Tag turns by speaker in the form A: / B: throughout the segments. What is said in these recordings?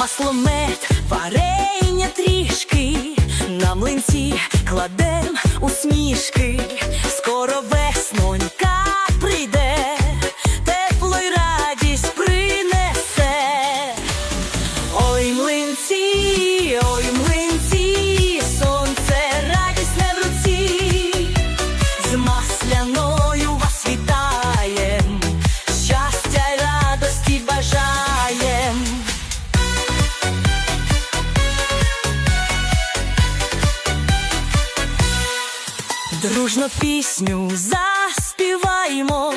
A: масломет, варення трішки, на млинці кладем усмішки, скоро веснонька прийде, тепло й радість принесе. Ой, млинці, ой, млинці, сонце, радість не в руці, з масляно. Дружно пісню заспіваємо,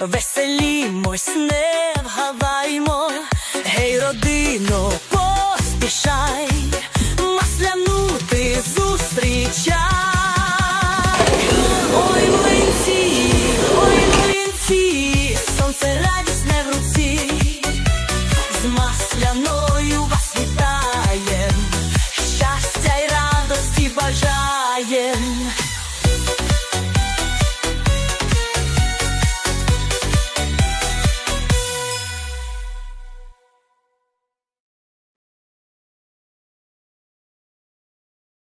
A: веселімось, не вгаваймо, гей, родино, поспішай, масляну ти зустрічай, ой, млинці, ой, млинці, сонце радісне в руці, з масляною вас вітає, щастя й радості бажаєм.